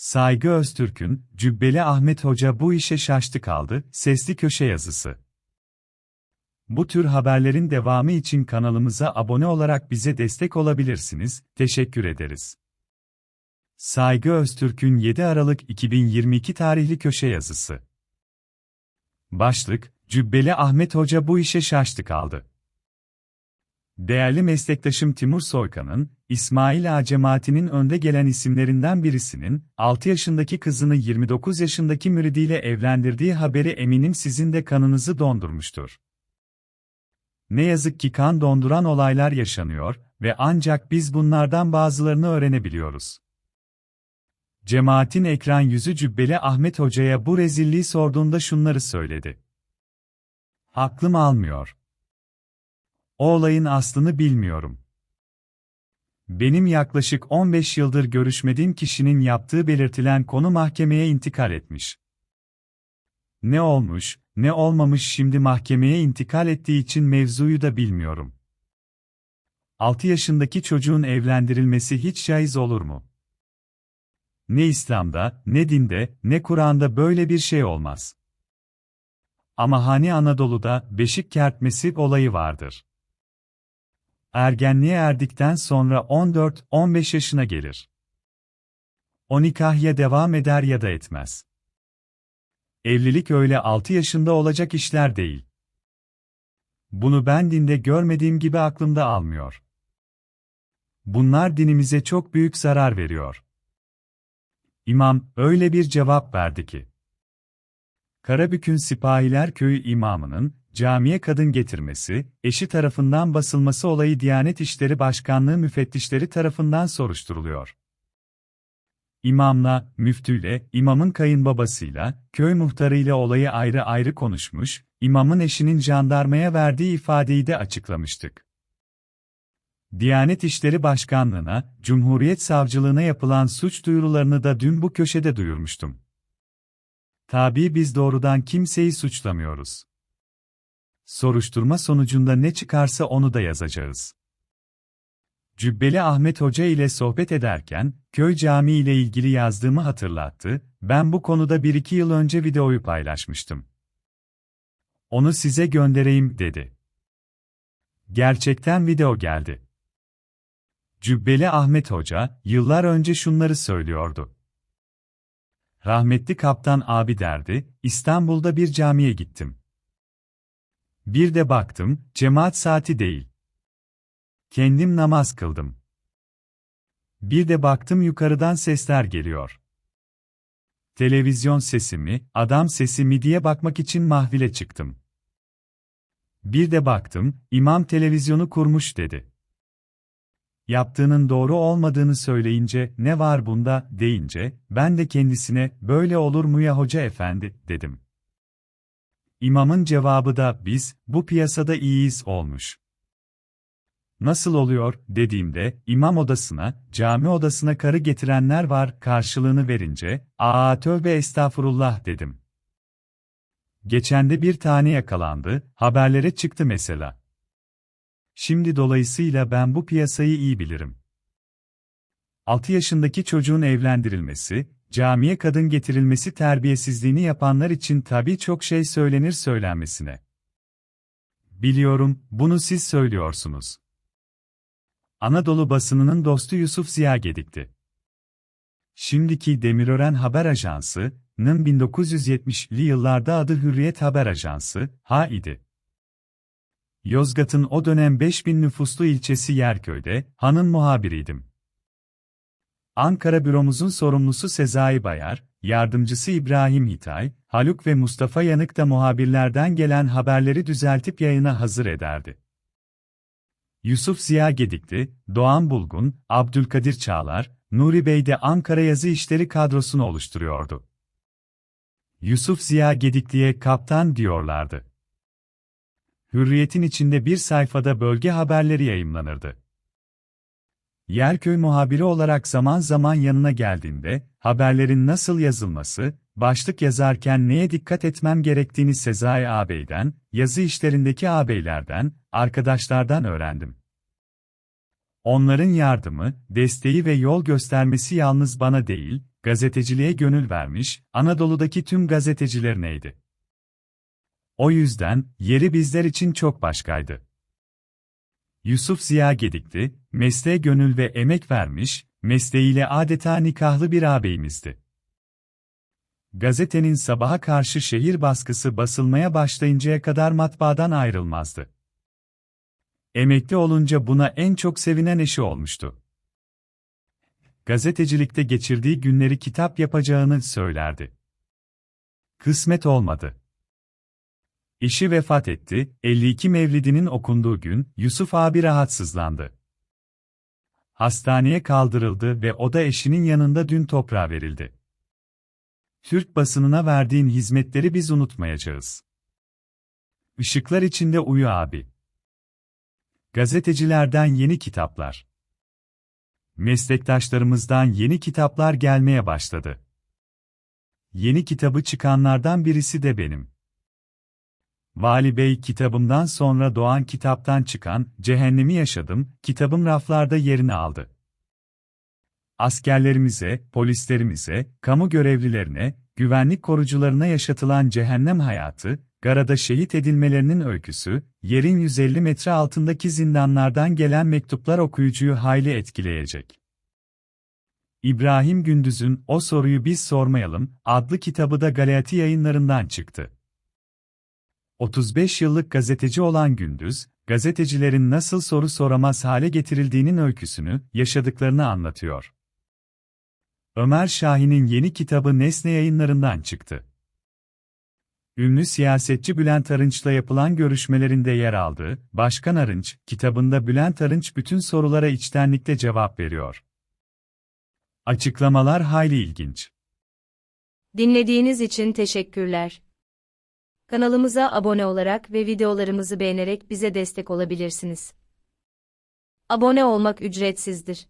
Saygı Öztürk'ün, Cübbeli Ahmet Hoca bu işe şaştı kaldı, sesli köşe yazısı. Bu tür haberlerin devamı için kanalımıza abone olarak bize destek olabilirsiniz, teşekkür ederiz. Saygı Öztürk'ün 7 Aralık 2022 tarihli köşe yazısı. Başlık, Cübbeli Ahmet Hoca bu işe şaştı kaldı. Değerli meslektaşım Timur Soykan'ın, İsmail Ağa cemaatinin önde gelen isimlerinden birisinin, 6 yaşındaki kızını 29 yaşındaki müridiyle evlendirdiği haberi eminim sizin de kanınızı dondurmuştur. Ne yazık ki kan donduran olaylar yaşanıyor ve ancak biz bunlardan bazılarını öğrenebiliyoruz. Cemaatin ekran yüzü Cübbeli Ahmet Hoca'ya bu rezilliği sorduğunda şunları söyledi. Aklım almıyor. O olayın aslını bilmiyorum. Benim yaklaşık 15 yıldır görüşmediğim kişinin yaptığı belirtilen konu mahkemeye intikal etmiş. Ne olmuş, ne olmamış şimdi mahkemeye intikal ettiği için mevzuyu da bilmiyorum. 6 yaşındaki çocuğun evlendirilmesi hiç caiz olur mu? Ne İslam'da, ne dinde, ne Kur'an'da böyle bir şey olmaz. Ama hani Anadolu'da beşik kertmesi olayı vardır. Ergenliğe erdikten sonra 14-15 yaşına gelir. O nikah ya devam eder ya da etmez. Evlilik öyle 6 yaşında olacak işler değil. Bunu ben dinde görmediğim gibi aklımda almıyor. Bunlar dinimize çok büyük zarar veriyor. İmam öyle bir cevap verdi ki. Karabük'ün Sipahiler Köyü imamının camiye kadın getirmesi, eşi tarafından basılması olayı Diyanet İşleri Başkanlığı müfettişleri tarafından soruşturuluyor. İmamla, müftüyle, imamın kayınbabasıyla, köy muhtarıyla olayı ayrı ayrı konuşmuş, imamın eşinin jandarmaya verdiği ifadeyi de açıklamıştık. Diyanet İşleri Başkanlığı'na, Cumhuriyet Savcılığına yapılan suç duyurularını da dün bu köşede duyurmuştum. Tabii biz doğrudan kimseyi suçlamıyoruz. Soruşturma sonucunda ne çıkarsa onu da yazacağız. Cübbeli Ahmet Hoca ile sohbet ederken, köy cami ile ilgili yazdığımı hatırlattı, ben bu konuda bir iki yıl önce videoyu paylaşmıştım. Onu size göndereyim, dedi. Gerçekten video geldi. Cübbeli Ahmet Hoca, yıllar önce şunları söylüyordu. Rahmetli kaptan abi derdi, İstanbul'da bir camiye gittim. Bir de baktım, cemaat saati değil. Kendim namaz kıldım. Bir de baktım yukarıdan sesler geliyor. Televizyon sesi mi, adam sesi mi diye bakmak için mahvile çıktım. Bir de baktım, imam televizyonu kurmuş dedi. Yaptığının doğru olmadığını söyleyince, ne var bunda, deyince, ben de kendisine, böyle olur mu ya hoca efendi, dedim. İmamın cevabı da, biz, bu piyasada iyiyiz olmuş. Nasıl oluyor, dediğimde, imam odasına, cami odasına karı getirenler var, karşılığını verince, aa tövbe estağfurullah dedim. Geçende bir tane yakalandı, haberlere çıktı mesela. Şimdi dolayısıyla ben bu piyasayı iyi bilirim. 6 yaşındaki çocuğun evlendirilmesi, camiye kadın getirilmesi terbiyesizliğini yapanlar için tabii çok şey söylenir söylenmesine. Biliyorum, bunu siz söylüyorsunuz. Anadolu basınının dostu Yusuf Ziya Gedik'ti. Şimdiki Demirören Haber Ajansı'nın 1970'li yıllarda adı Hürriyet Haber Ajansı, ha idi. Yozgat'ın o dönem 5000 nüfuslu ilçesi Yerköy'de, hanın muhabiriydim. Ankara büromuzun sorumlusu Sezai Bayar, yardımcısı İbrahim Hitay, Haluk ve Mustafa Yanık da muhabirlerden gelen haberleri düzeltip yayına hazır ederdi. Yusuf Ziya Gedikli, Doğan Bulgun, Abdülkadir Çağlar, Nuri Bey de Ankara yazı işleri kadrosunu oluşturuyordu. Yusuf Ziya Gedikli'ye kaptan diyorlardı. Hürriyet'in içinde bir sayfada bölge haberleri yayımlanırdı. Yerköy muhabiri olarak zaman zaman yanına geldiğinde, haberlerin nasıl yazılması, başlık yazarken neye dikkat etmem gerektiğini Sezai ağabeyden, yazı işlerindeki ağabeylerden, arkadaşlardan öğrendim. Onların yardımı, desteği ve yol göstermesi yalnız bana değil, gazeteciliğe gönül vermiş, Anadolu'daki tüm gazeteciler neydi? O yüzden, yeri bizler için çok başkaydı. Yusuf Ziya Gedikli, mesleğe gönül ve emek vermiş, mesleğiyle adeta nikahlı bir ağabeyimizdi. Gazetenin sabaha karşı şehir baskısı basılmaya başlayıncaya kadar matbaadan ayrılmazdı. Emekli olunca buna en çok sevinen eşi olmuştu. Gazetecilikte geçirdiği günleri kitap yapacağını söylerdi. Kısmet olmadı. Eşi vefat etti, 52 Mevlidi'nin okunduğu gün Yusuf abi rahatsızlandı. Hastaneye kaldırıldı ve o da eşinin yanında dün toprağa verildi. Türk basınına verdiğin hizmetleri biz unutmayacağız. Işıklar içinde uyu abi. Gazetecilerden yeni kitaplar. Meslektaşlarımızdan yeni kitaplar gelmeye başladı. Yeni kitabı çıkanlardan birisi de benim. Vali Bey kitabımdan sonra doğan kitaptan çıkan Cehennemi Yaşadım kitabım raflarda yerini aldı. Askerlerimize, polislerimize, kamu görevlilerine, güvenlik korucularına yaşatılan cehennem hayatı, Garada şehit edilmelerinin öyküsü, yerin 150 metre altındaki zindanlardan gelen mektuplar okuyucuyu hayli etkileyecek. İbrahim Gündüz'ün O Soruyu Biz Sormayalım adlı kitabı da Galeati yayınlarından çıktı. 35 yıllık gazeteci olan Gündüz, gazetecilerin nasıl soru soramaz hale getirildiğinin öyküsünü, yaşadıklarını anlatıyor. Ömer Şahin'in yeni kitabı Nesne yayınlarından çıktı. Ünlü siyasetçi Bülent Arınç'la yapılan görüşmelerinde yer aldı. Başkan Arınç, kitabında Bülent Arınç bütün sorulara içtenlikle cevap veriyor. Açıklamalar hayli ilginç. Dinlediğiniz için teşekkürler. Kanalımıza abone olarak ve videolarımızı beğenerek bize destek olabilirsiniz. Abone olmak ücretsizdir.